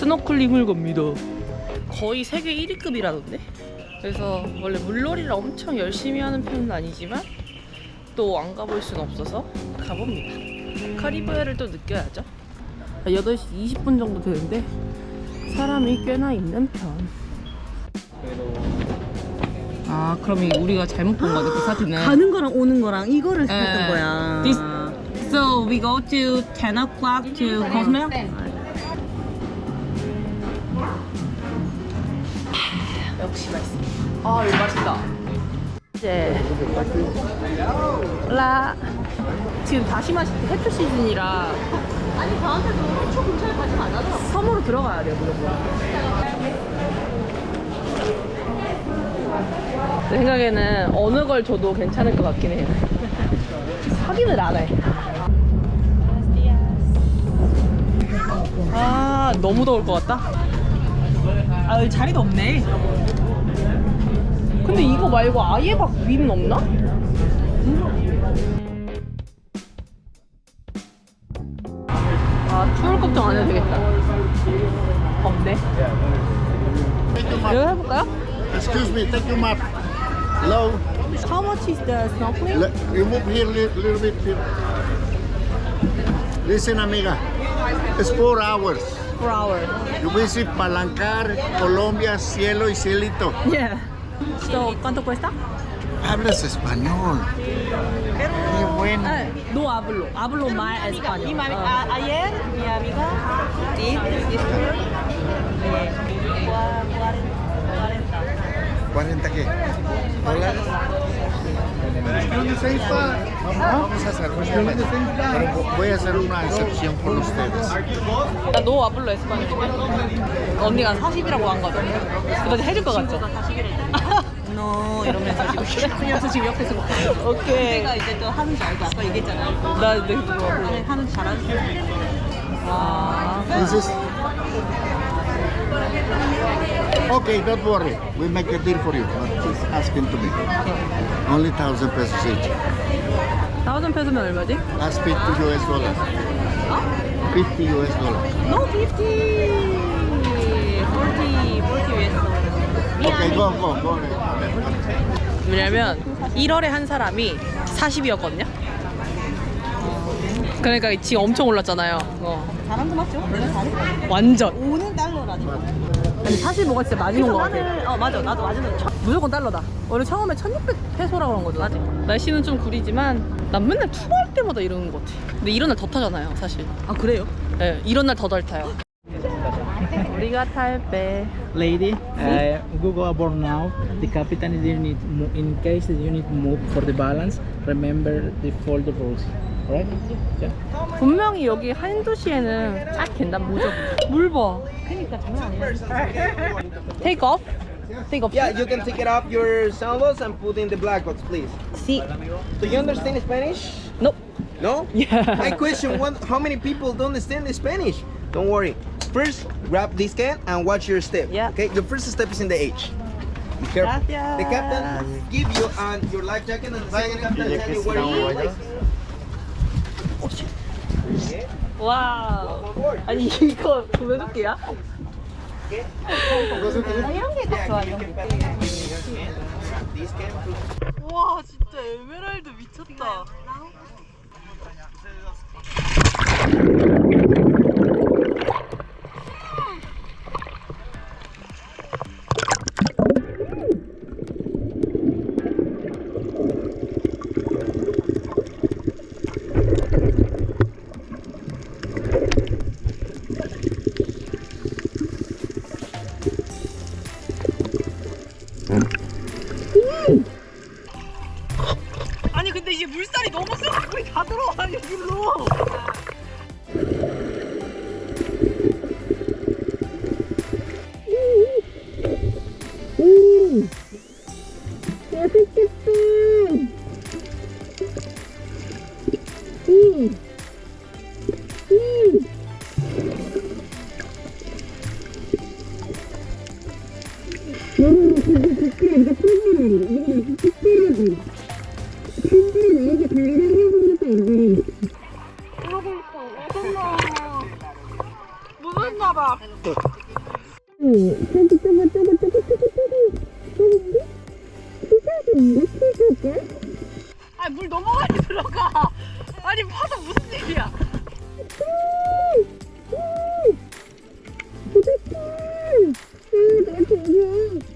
스노클링을 갑니다. 거의 세계 1위급이라던데? 그래서 원래 물놀이를 엄청 열심히 하는 편은 아니지만 또 안 가볼 수는 없어서 가봅니다. 카리브해를 또 느껴야죠. 8시 20분 정도 되는데 사람이 꽤나 있는 편. 아, 그럼 이 우리가 잘못 본 거네, 그 사진은. 가는 거랑 오는 거랑 이거를 예. 했던 거야. This- So we go to 10 o'clock to Cozumel? 역시 맛있어. 아, 이거 맛있다. 이제 라 지금 다시 마실 때 해초 시즌이라 아니 저한테도 해초 근처에 가지 안 하더라고. 섬으로 들어가야 돼요, 무조건. 내 생각에는 어느 걸 줘도 괜찮을 것 같긴 해요. 확인을 안 해. 아, 너무 더울 것 같다. 아, 자리도 없네. 근데 이거 말고 아예 막 위는 없나? 아, 추울 걱정 안 해도 되겠다. 없네. 이거 해볼까요? Excuse me, take your map. Low. How much is the snorkeling? Le- you move here a li- little bit. Here. Listen, amiga. It's four hours. Per hour. You visit Palancar, Colombia, Cielo y Cielito. Yeah. So, ¿cuánto cuesta? Hablas español. Qué bueno. No hablo. Hablo mal español. 아, ayer mi amiga this tour. Eh, cua- cuaren- 40. ¿40 qué? ¿Dólares? Vamos a hacer Pero vo- voy a hacer una excepción por ustedes. 나 노 아블로 에스파뇰 언니가 40이라고 한 거죠. 그거 해줄 것 같죠? No 이러면서 지금 그래서 지금 옆에서 오케이. 내가 이제 또 하는 줄 알고 아까 얘기했잖아. 나내 그거 아니, 하는 줄 잘하는 아. This is... Okay, don't worry. We make a deal for you. But Just asking to me. Only thousand pesos each. 다우전 페소면 얼마지? That's 50 US dollars. 50 US dollars. No 50. 40. 40 US. Okay, go, go, go. 왜냐면 1월에 한 사람이 40이었거든요. 그러니까 지금 엄청 올랐잖아요. 어. 사람도 맞죠? 내가 잘했어. 완전. 오는 달러라니까. 아니 사실 뭐가 진짜 맞은 건것 같아. 나는 어 맞아 나도 맞으면 첫 무조건 달러다. 원래 처음에 1600 페소라고 그런 거죠. 맞아. 날씨는 좀 구리지만 난 맨날 투어할 때마다 이러는 것 같아. 근데 이런 날 더 타잖아요, 사실. 아 그래요? 네, 이런 날 더 덜 타요. 우리가 탈 배. lady, uh, Google aboard now. The captain is you need in case you need move for the balance. Remember the fold rules. Alright? Yeah. 분명히 여기 한두 시에는 딱 된단 뭐죠? 물 봐. 그러니까 장난 아니야. Take off. Take off. Yeah, you can take it off your sandals and put in the black box, please. See. Do you understand Spanish? Nope. No? Yeah. My question, what, how many people don't understand Spanish? Don't worry. First, grab this can and watch your step. Yeah. Okay, your first step is in the H. Be careful. Gracias. The captain give you and your life jacket and the second captain tell you where you are. 와. 아니 이거 왜 줄게야? 이런 게 더 좋아 이런 게. 와 진짜 에메랄드 미쳤다. 무슨 나? 봐봐. 아, 물 너무 많이 들어가. 아니, 파도 무슨 일이야? 미치겠다.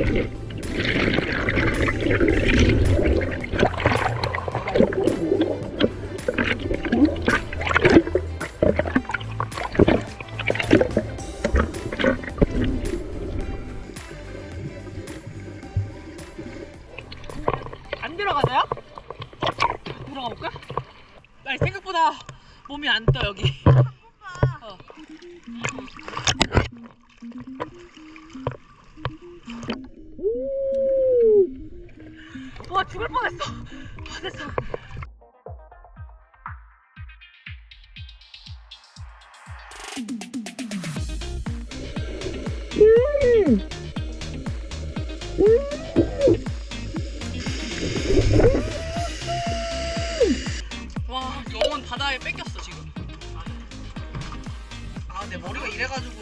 안 죽을 뻔했어. 아, 됐어. 와 영혼 바다에 뺏겼어 지금. 아 내 머리가 이래가지고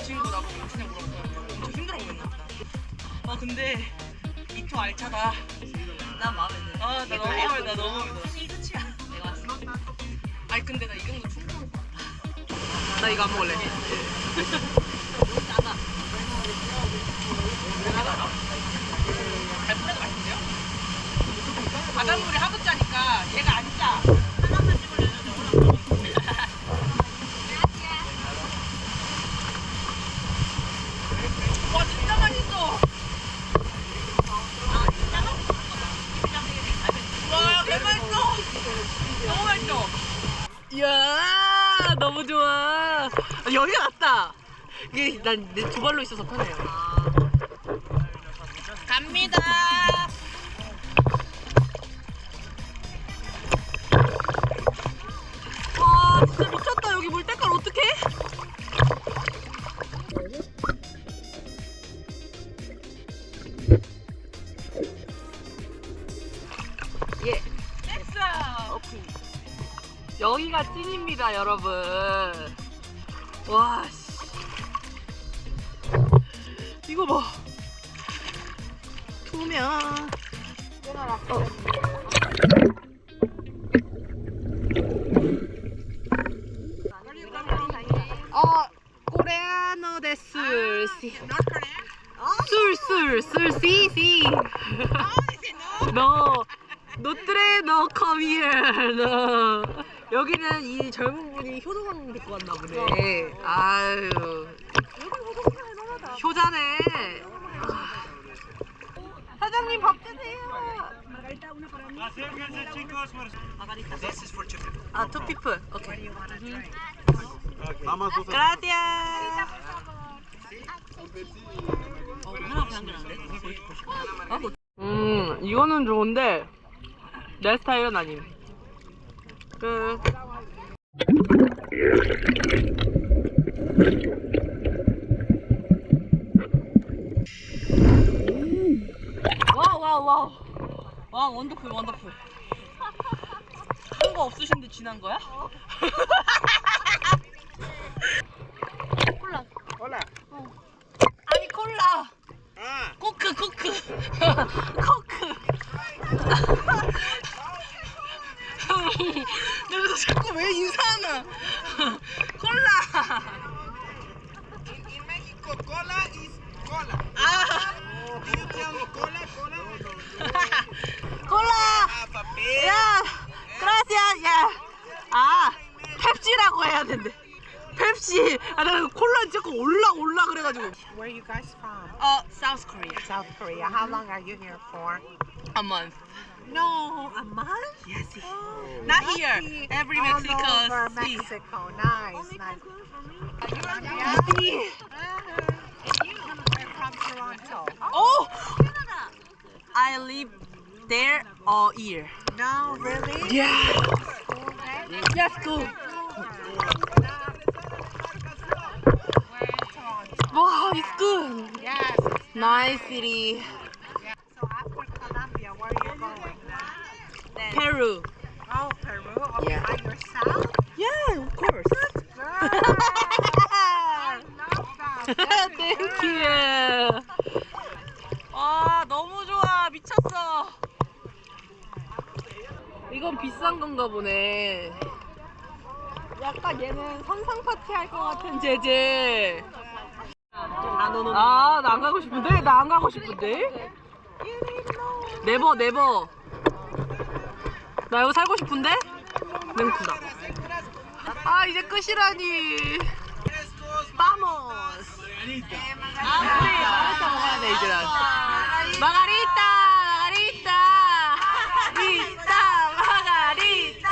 이 친구 나보고 그냥 물었어. 엄청 힘들어 보였나 보다. 아 근데 이토 알차다. 난 마음에 들어. 아 나 너무 마음에 나 너무 마음에 들어. 끝이야. 내가 왔어. 아니 근데 나이 정도 충분할 것 같아. 나 이거 안 먹을래. 짜다. 달콤해도 맛있는데요? 바닷물이 하도 짜니까 얘가 안 짜. 하나만 찍으려면 와 진짜 맛있어. 와 개맛있어. 너무 맛있어. 이야 너무 좋아. 여기가 낫다. 이게 난 내 두 발로 있어서 편해요. 갑니다. 여기가 찐입니다 여러분 와 씨. 이거 봐 투명 어, 코레아노 데스. 술, 술, 술, 시, 시. 너, 노트레, 너, come here, 너. 여기는 이 젊은 분이 효도강 듣고 왔나 보네. 아유. 효자네. 사장님 밥 주세요. 아, two people. 오케이. Gracias. 음, 이거는 좋은데 내 스타일은 아님. 끝. 와우 와우 와우. 와 원더풀 원더풀. 한 거 없으신데 지난 거야? 콜라. Hola. 아니 콜라. Ah. 코크 코크 코크 여기서 자꾸 왜 인사하나 콜라 In, in Mexico, cola is cola. 아 Do you tell me cola, cola? 콜라 Ah, papel. 야 야아 펩시라고 해야 된대 펩시 아 나 콜라 자꾸 올라 올라 그래가지고 Where are you guys from? 어 South Korea South Korea. How long are you here for? a month No, a month? Yes. Oh, not here. Every Mexico. All over city. Mexico. Nice, nice. We're from Toronto. Oh! Canada. I live there all year. No, really? Yeah. Yes, cool. Wow, oh, it's good. Yes. Nice city. Peru. oh, Peru. Okay, Yeah. by yourself? Yeah, of course. Girl, I love that. Very Thank good. you. 와, 너무 좋아. 미쳤어. 이건 비싼 건가 보네. 약간 얘는 선상 파티 할 것 같은 제재. 아, 나 안 가고 싶은데? 나 안 가고 싶은데? 네버, 네버. 나 여기 살고 싶은데? 맹쿠다. 아, 이제 끝이라니. 바모스. 아, 우리 마라탕 먹어야 돼, 이제는. 마가리타! 마가리타! 리타! 마가리타!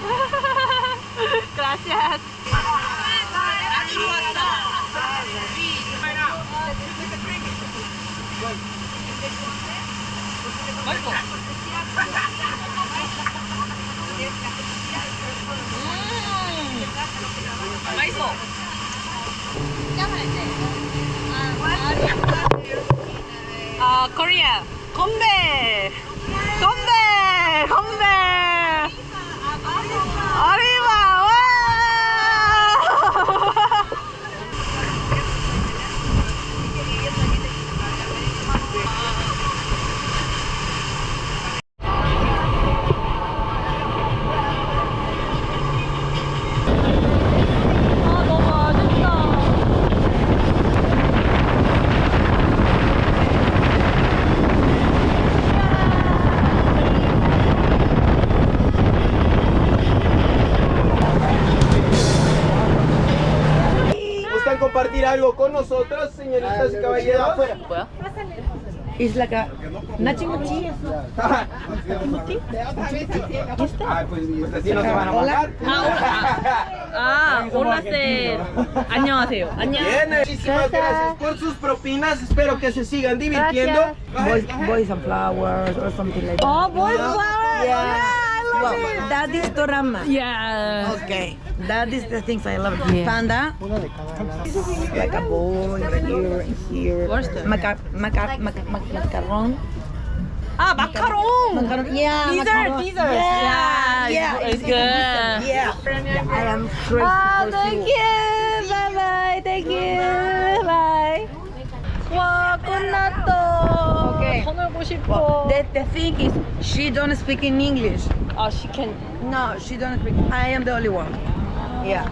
Gracias. 맛있어. 음, 맛있어. 아, 코리아. 건배. 건배. 건배. 아리바. 와. 아, 너무 아쉽다. ¿Gustan compartir algo con nosotros, señoritas y caballeros? 뭐야? It's like a nachi muchi. Ah, pues así no se van a mojar. 아, 올라쌤. 안녕하세요. 안녕. Bien, muchísimas gracias por sus propinas. Espero que se sigan divirtiendo. boys, boys and flowers or something like that. 어, boys flower. Yeah. wow. That is Torama. Yeah. Okay. That is the things I love. Yeah. Panda. Like a bowl right here, right here. Maca maca Macar mac macaron. Ah, macaron. macaron. Yeah. These macaron. Yeah. Yeah. yeah. It's, it's good. good. Yeah. yeah. I am crazy. Ah, oh, thank you. you. Bye bye. Thank you. Bye. Wow, kunato. 났다. Okay. 더 놀고 싶어. The, the thing is, she don't speak in English. 아, she can. No, she don't speak. I am the only one. Yeah.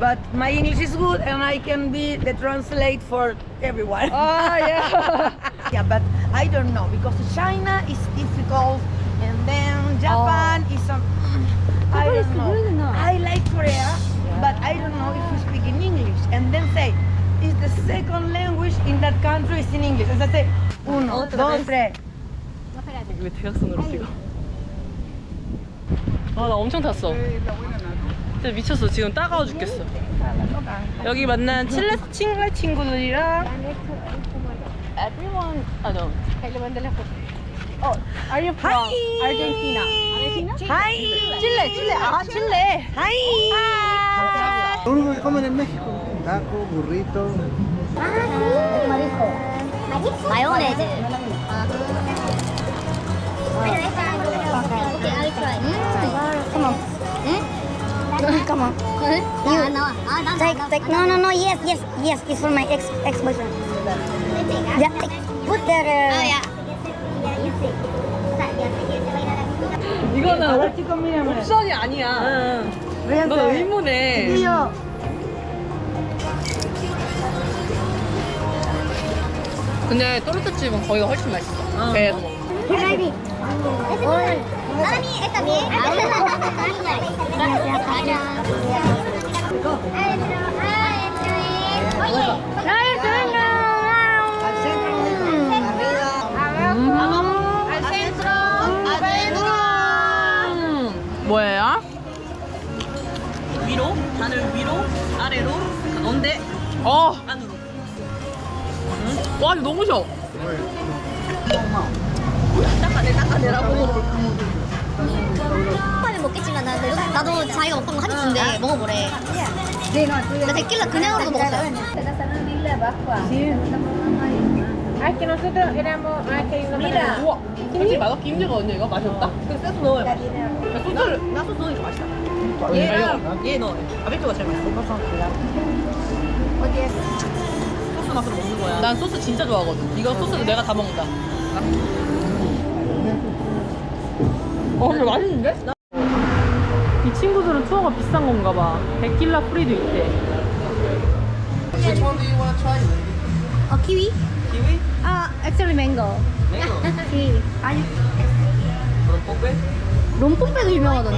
But my English is good and I can be the translate for everyone. 아, yeah. yeah, but I don't know because China is difficult and then Japan is some I don't know. I like Korea, but I don't know if you speak in English and then say is the second language in that country is in English. As I say, uno, dos, tres. 왜 대학생으로 찍어? 아, 나 엄청 탔어. 진짜 미쳤어. 지금 따가워 죽겠어. 여기 만난 칠레 칭레 친구들이랑 everyone 아 no. 어, are you from Argentina? Hi. 칠레, 칠레. 아, 칠레. Hi. Lo único que comen en México, taco, burrito. 마요네즈. Okay, I'll try. Come on. Come on. You. No, take, take. No, no, no. Yes, yes, yes. It's for my ex ex boyfriend. Yeah. Put the. Oh yeah. 이거는 옵션이 아니야. 너 의무네. 근데 또르트집은 거기가 훨씬 맛있어. 아. 계속. 사람이 사람이 사람이 뭐예요? 위로, 바늘 위로, 아래로, 가운데. 어. 와, 이거 너무 쉬워. 닦아내, 닦아내라고. 빨리 먹겠지만 나, 나도 자기가 먹던 거한입 준대 먹어보래 나 데킬라 그냥으로도 먹었어 우와, 솔직히 맛없기 힘들거든요, 이거. 맛이 없다. 그 소스 넣어요. 소스를, 나 소스 넣으니까 맛있다. 얘랑 얘 넣어요. 아베토가 제일 맛있어. 먹는 거야. 난 소스 진짜 좋아하거든. 이거 소스도 내가 다 먹는다. 어, 근데 맛있는데? 이 친구들은 투어가 비싼 건가 봐. 데킬라 프리도 있대. 어 키위? Kiwi? 아 actually mango Mango. 키위 아니 Rompope? 롬뽕빼도 유명하던데.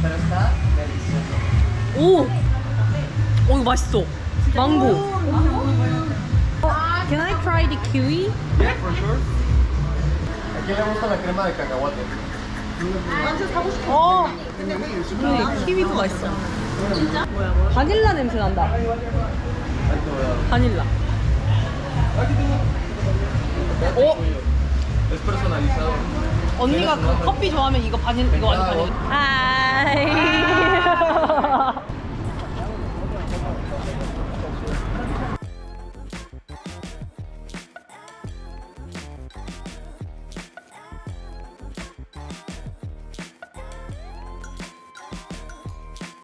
Pero está delicioso. 오! 오, 이거 맛있어. 망고. Can I try the kiwi? Yeah, for sure. ¿A quién le gusta la crema de cacahuate? 어. 근데 키위도 맛있어. 진짜? 바닐라 냄새 난다. 바닐라. 어? Es personalizado. 언니가 그 커피 좋아하면 이거 바닐 이거 완전 바닐라. 하이.